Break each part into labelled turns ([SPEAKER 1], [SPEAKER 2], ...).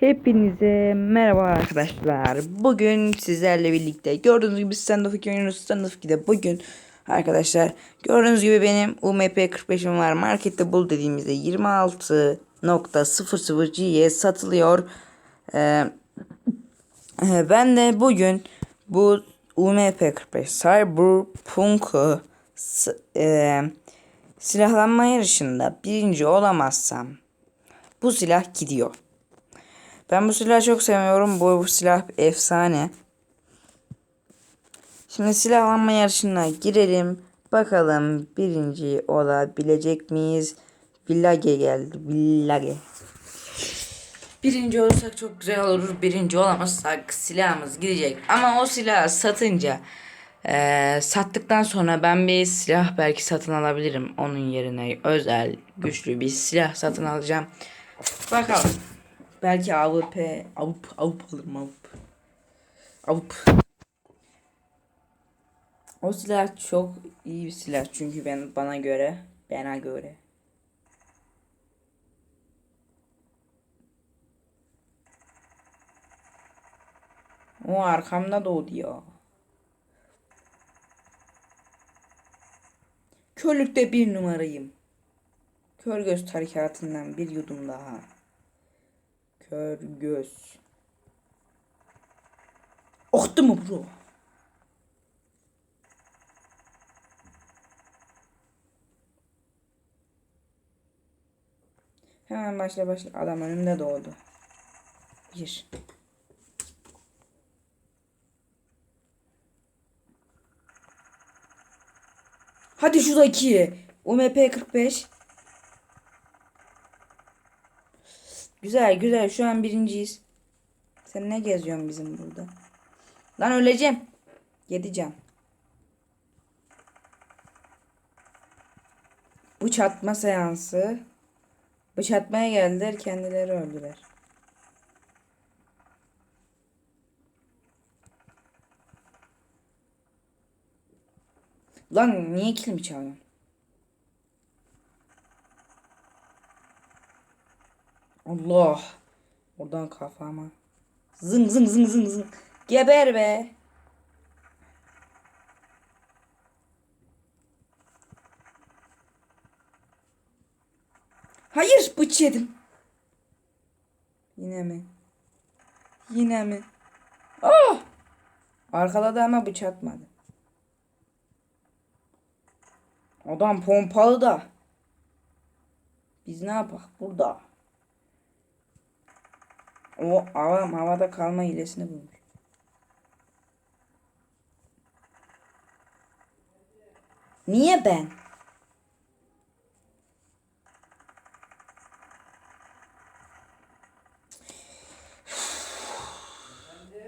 [SPEAKER 1] Hepinize merhaba arkadaşlar. Bugün sizlerle birlikte gördüğünüz gibi Stand Up 2 oynuyoruz. Stand Up 2'de bugün arkadaşlar gördüğünüz gibi benim UMP 45'im var. Markette bul dediğimizde 26.00 G'ye satılıyor. Ee, e, ben de bugün bu UMP 45 Cyberpunk'u s- e, silahlanma yarışında birinci olamazsam bu silah gidiyor. Ben bu silahı çok sevmiyorum. Bu, bu silah efsane. Şimdi silahlanma yarışına girelim. Bakalım birinci olabilecek miyiz? Village geldi. Village. Birinci olursak çok güzel olur. Birinci olamazsak silahımız gidecek. Ama o silahı satınca eee, sattıktan sonra ben bir silah belki satın alabilirim. Onun yerine özel güçlü bir silah satın alacağım. Bakalım. Belki AWP, AWP, AWP alırım AWP. AWP. O silah çok iyi bir silah çünkü ben bana göre, bana göre. O arkamda doğdu ya. Körlükte bir numarayım. Kör göz tarikatından bir yudum daha. Kör göz. Oktu mu bro? Hemen başla başla. Adam önümde doğdu. Bir. Hadi şuradaki. UMP 45. Güzel güzel şu an birinciyiz. Sen ne geziyorsun bizim burada? Lan öleceğim. Yedi can. Bıç atma seansı. Bıç atmaya geldiler kendileri öldüler. Lan niye kilimi çalıyorsun? Allah. Oradan kafama. Zın zın zın zın zın. Geber be. Hayır bıç yedim. Yine mi? Yine mi? Ah! Arkada da ama bıç atmadı. Adam pompalı da. Biz ne yapak burada? O adam havada kalma hilesini bulmuş. Niye ben?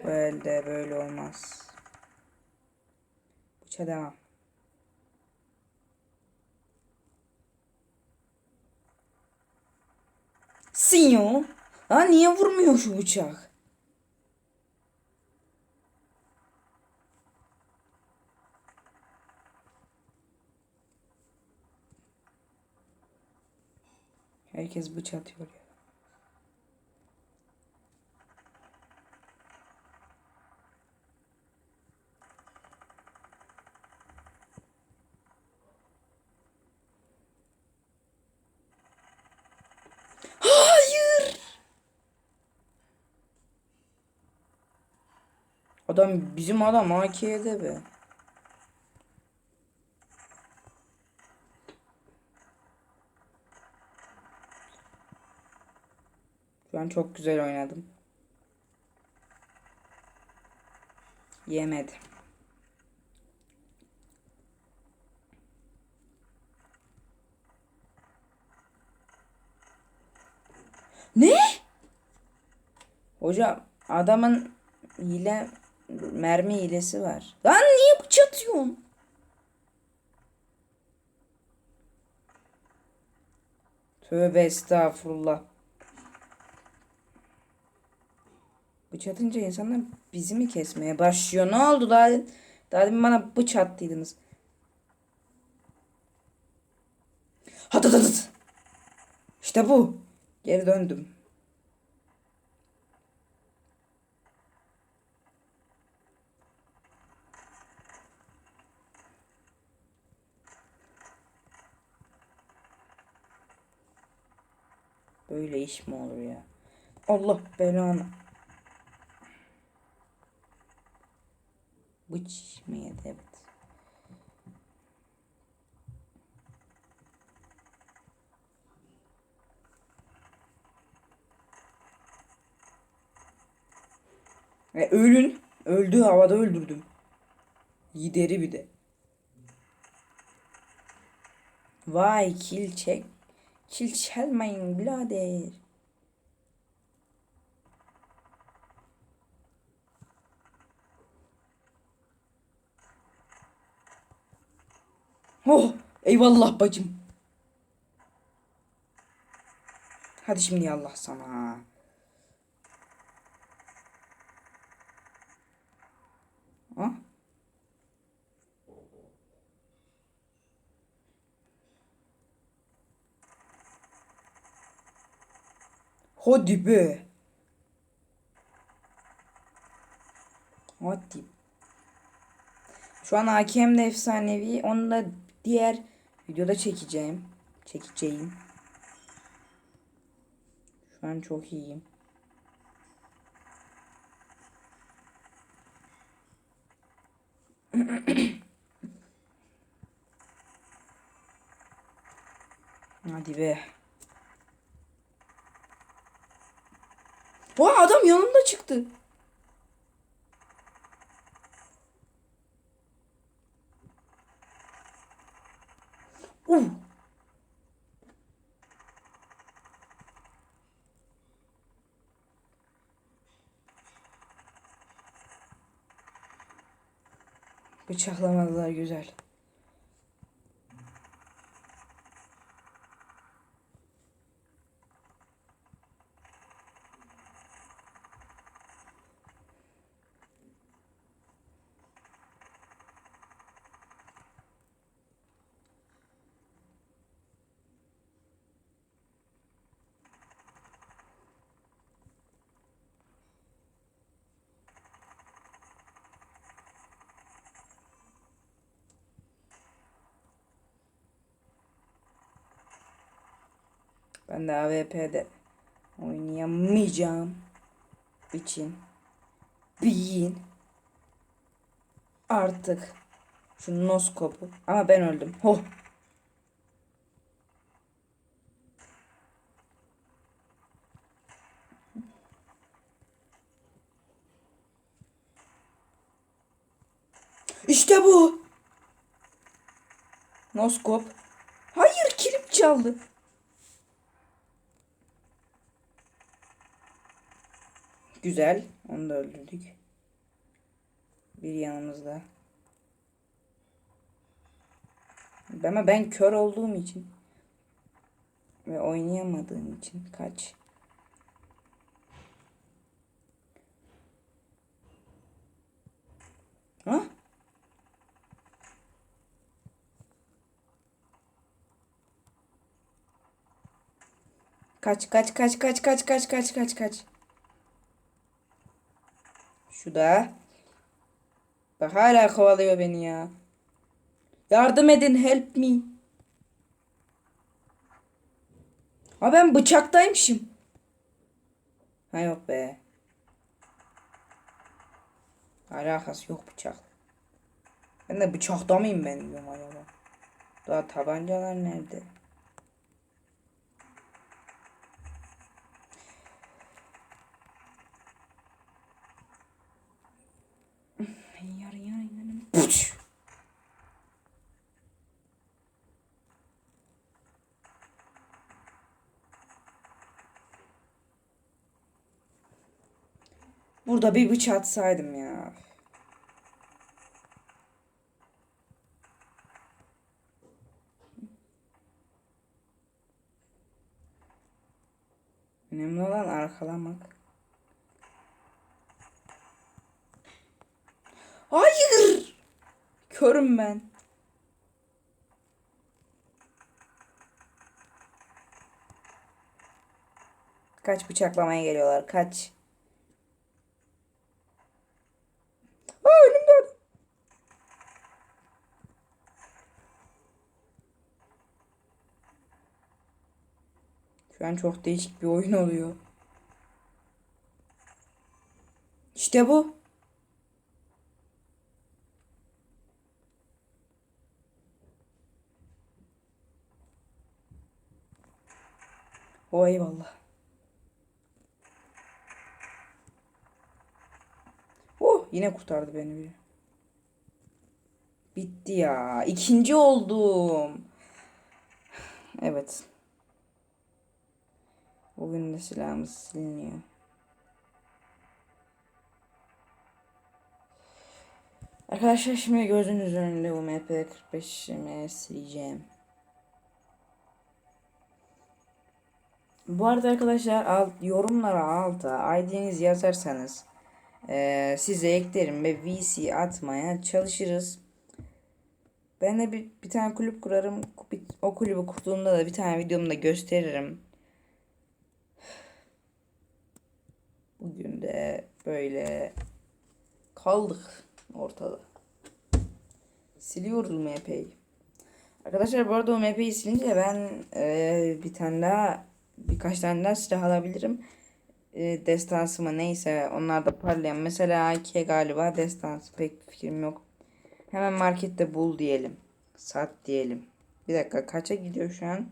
[SPEAKER 1] Böyle böyle olmaz. Bıça devam. Sinyo. Ha niye vurmuyor şu bıçak? Herkes bıçak atıyor ya. Adam bizim adam AK'de be. Şu an çok güzel oynadım. Yemedi. Ne? Hocam adamın hile mermi hilesi var. Lan niye bıçak atıyorsun? Tövbe estağfurullah. Bıçak atınca insanlar bizi mi kesmeye başlıyor? Ne oldu daha, daha demin bana bıçak attıydınız. Hat hat hat. İşte bu. Geri döndüm. Böyle iş mi olur ya? Allah belanı. Bıç mı yedi evet. E, ölün. Öldü havada öldürdüm. Lideri bir de. Vay kil çek. Kil çalmayın birader. Oh eyvallah bacım. Hadi şimdi Allah sana. Ha? Hadi be. Hadi. Şu an AKM de efsanevi. Onu da diğer videoda çekeceğim. Çekeceğim. Şu an çok iyiyim. Hadi be. Vay adam yanımda çıktı. Uh. Bıçaklamadılar güzel. Ben de AWP'de oynayamayacağım için bin artık şu noskopu ama ben öldüm. Ho. İşte bu. Noskop. Hayır kilim çaldı. Güzel. Onu da öldürdük. Bir yanımızda. Ama ben kör olduğum için ve oynayamadığım için kaç. Ha? Kaç kaç kaç kaç kaç kaç kaç kaç kaç. Şu da. Bak hala kovalıyor beni ya. Yardım edin help me. Ha ben bıçaktaymışım. Ha yok be. Alakası yok bıçak. Ben de bıçakta mıyım ben diyorum acaba. Daha tabancalar nerede? Puç. Burada bir bıçak atsaydım ya. Önemli olan arkalamak. Hayır. Körüm ben. Kaç bıçaklamaya geliyorlar. Kaç. Aa önümde. Şu an çok değişik bir oyun oluyor. İşte bu. O eyvallah. Oh yine kurtardı beni biri. Bitti ya. İkinci oldum. Evet. Bugün de silahımız siliniyor. Arkadaşlar şimdi gözünüz önünde bu MP45'imi sileceğim. Bu arada arkadaşlar alt, yorumlara alta ID'nizi yazarsanız eee, size eklerim ve VC atmaya çalışırız. Ben de bir, bir tane kulüp kurarım. O kulübü kurduğumda da bir tane videomda gösteririm. Bugün de böyle kaldık ortada. Siliyoruz MP'yi. Arkadaşlar bu arada o MP'yi silince ben eee, bir tane daha birkaç tane daha silah alabilirim. Eee destansı mı neyse onlar da parlayan. Mesela AK galiba destansı pek fikrim yok. Hemen markette bul diyelim. Sat diyelim. Bir dakika kaça gidiyor şu an?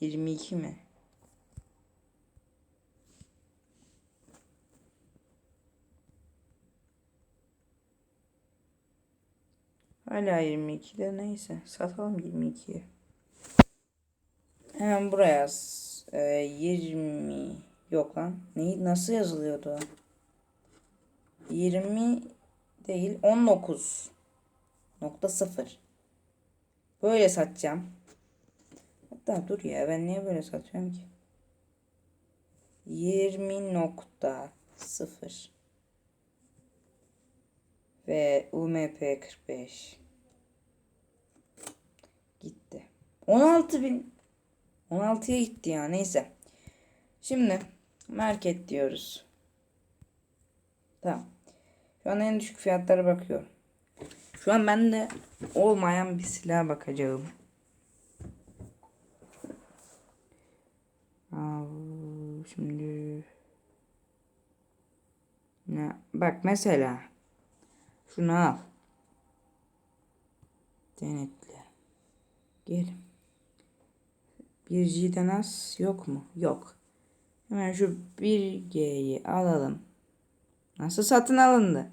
[SPEAKER 1] 22 mi? Hala 22'de neyse. Satalım 22'ye. Hemen buraya yaz. Ee, 20 yok lan. Ne, nasıl yazılıyordu? 20 değil 19 nokta 0 Böyle satacağım. Hatta dur ya ben niye böyle satıyorum ki? 20 nokta 0 ve UMP 45 gitti. 16 bin 16'ya gitti ya neyse. Şimdi market diyoruz. Tamam. Şu an en düşük fiyatlara bakıyorum. Şu an ben de olmayan bir silah bakacağım. Şimdi ne? Bak mesela şunu al. Denetle. Gel. Bir G'den az yok mu? Yok. Hemen şu 1G'yi alalım. Nasıl satın alındı?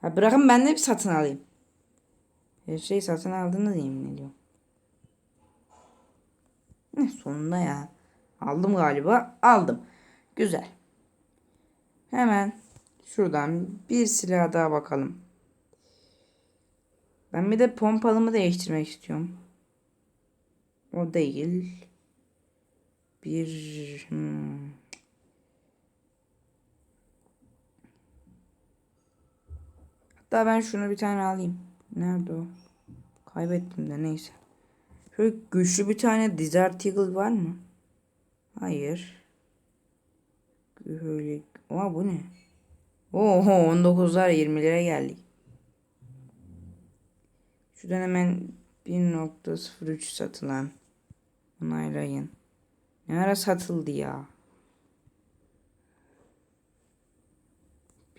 [SPEAKER 1] Ha bırakın ben de bir satın alayım. Her şeyi satın aldığını yemin ediyorum. Ne sonunda ya. Aldım galiba. Aldım. Güzel. Hemen şuradan bir silah daha bakalım. Ben bir de pompalımı değiştirmek istiyorum. O değil. Bir hmm. Hatta ben şunu bir tane alayım. Nerede o? Kaybettim de neyse. Şöyle güçlü bir tane Desert Eagle var mı? Hayır. Böyle. Oha bu ne? Oho 19'lar 20'lere geldik. Şuradan hemen 1.03 satılan. Onaylayın. Ne ara satıldı ya?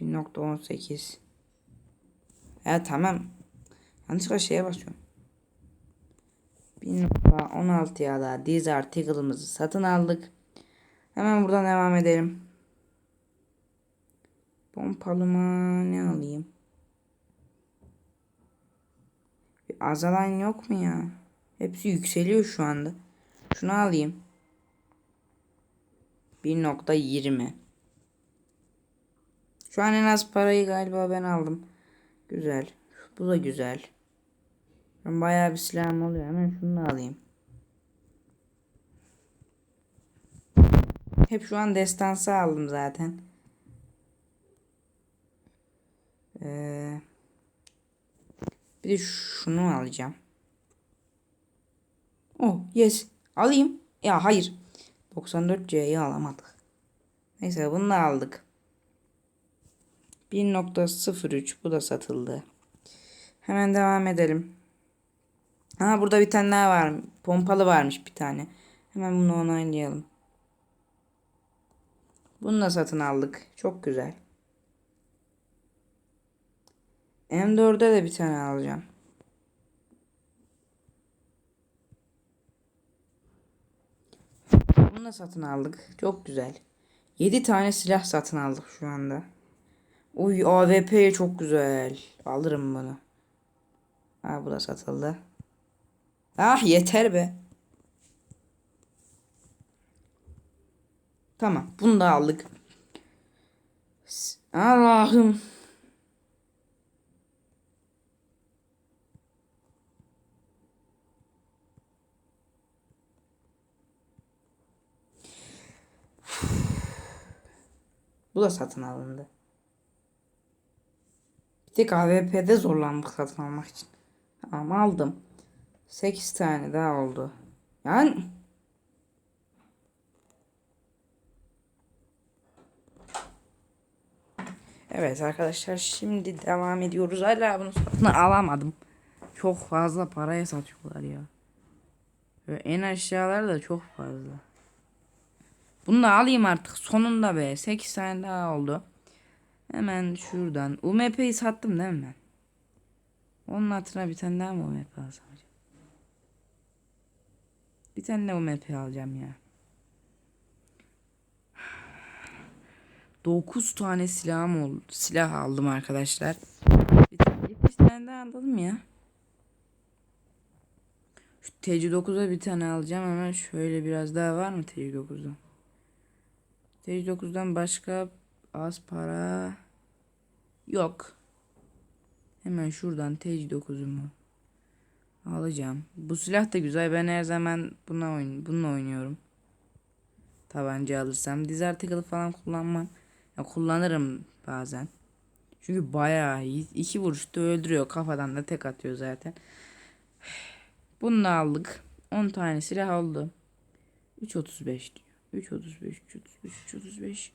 [SPEAKER 1] 1.18 Ya tamam. Yanlışlıkla şeye basıyorum. 1.16'ya da diz article'ımızı satın aldık. Hemen buradan devam edelim. Pompalıma ne alayım? Bir azalan yok mu ya? Hepsi yükseliyor şu anda. Şunu alayım. 1.20 Şu an en az parayı galiba ben aldım. Güzel. Bu da güzel. Ben bayağı bir silahım oluyor. Hemen şunu da alayım. Hep şu an destansı aldım zaten. Ee, bir de şunu alacağım. Oh yes. Alayım. Ya hayır. 94C'yi alamadık. Neyse bunu da aldık. 1.03 bu da satıldı. Hemen devam edelim. Ha burada bir tane daha var. Pompalı varmış bir tane. Hemen bunu onaylayalım. Bunu da satın aldık. Çok güzel. M4'e de bir tane alacağım. Bunu da satın aldık. Çok güzel. 7 tane silah satın aldık şu anda. Uy AWP çok güzel. Alırım bunu. Ha bu da satıldı. Ah yeter be. Tamam bunu da aldık. Allah'ım. Bu da satın alındı. Bir tek AWP'de zorlandık satın almak için. Tamam aldım. 8 tane daha oldu. Yani Evet arkadaşlar şimdi devam ediyoruz. Hala bunu satın alamadım. Çok fazla paraya satıyorlar ya. Ve en aşağılar da çok fazla. Bunu da alayım artık sonunda be. 8 tane daha oldu. Hemen şuradan. UMP'yi sattım değil mi ben? Onun hatırına bir tane daha mı UMP alsam acaba? Bir tane de UMP alacağım ya. 9 tane silahım oldu. Silah aldım arkadaşlar. Bir tane, bir tane daha aldım ya. Şu TC9'a bir tane alacağım hemen şöyle biraz daha var mı TC9'dan? TC9'dan başka az para yok. Hemen şuradan TC9'umu alacağım. Bu silah da güzel. Ben her zaman buna oyun bununla oynuyorum. Tabanca alırsam Desert falan kullanmam. Ya kullanırım bazen. Çünkü bayağı iyi. İki vuruşta öldürüyor. Kafadan da tek atıyor zaten. Bunu aldık. 10 tane silah oldu. 3.35 diyor. 3.35, 3.35, 3.35,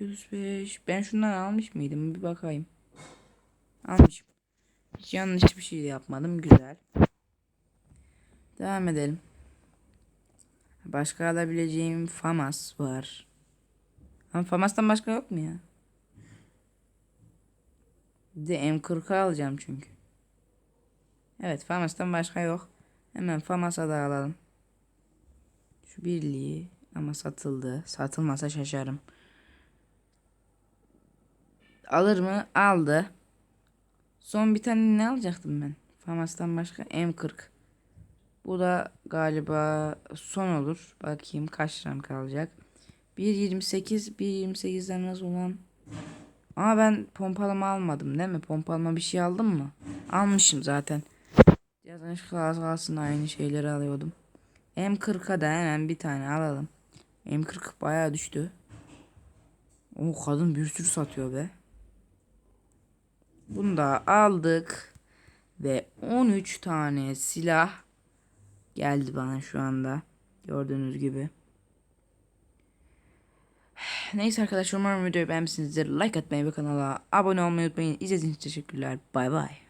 [SPEAKER 1] 3.35. Ben şundan almış mıydım? Bir bakayım. Almışım. Hiç yanlış bir şey yapmadım. Güzel. Devam edelim. Başka alabileceğim FAMAS var. Ama FAMAS'tan başka yok mu ya? De M40 alacağım çünkü. Evet FAMAS'tan başka yok. Hemen FAMAS'a da alalım. Şu birliği ama satıldı. Satılmasa şaşarım. Alır mı? Aldı. Son bir tane ne alacaktım ben? FAMAS'tan başka M40. Bu da galiba son olur. Bakayım kaç liram kalacak. 1.28 1.28'den nasıl olan? Ama ben pompalama almadım değil mi? Pompalama bir şey aldım mı? Almışım zaten. Klas kalsın aynı şeyleri alıyordum. M40'a da hemen bir tane alalım. M40 bayağı düştü. O kadın bir sürü satıyor be. Bunu da aldık. Ve 13 tane silah geldi bana şu anda. Gördüğünüz gibi. Neyse arkadaşlar umarım videoyu beğenmişsinizdir. Like atmayı ve kanala abone olmayı unutmayın. İzlediğiniz için teşekkürler. Bay bay.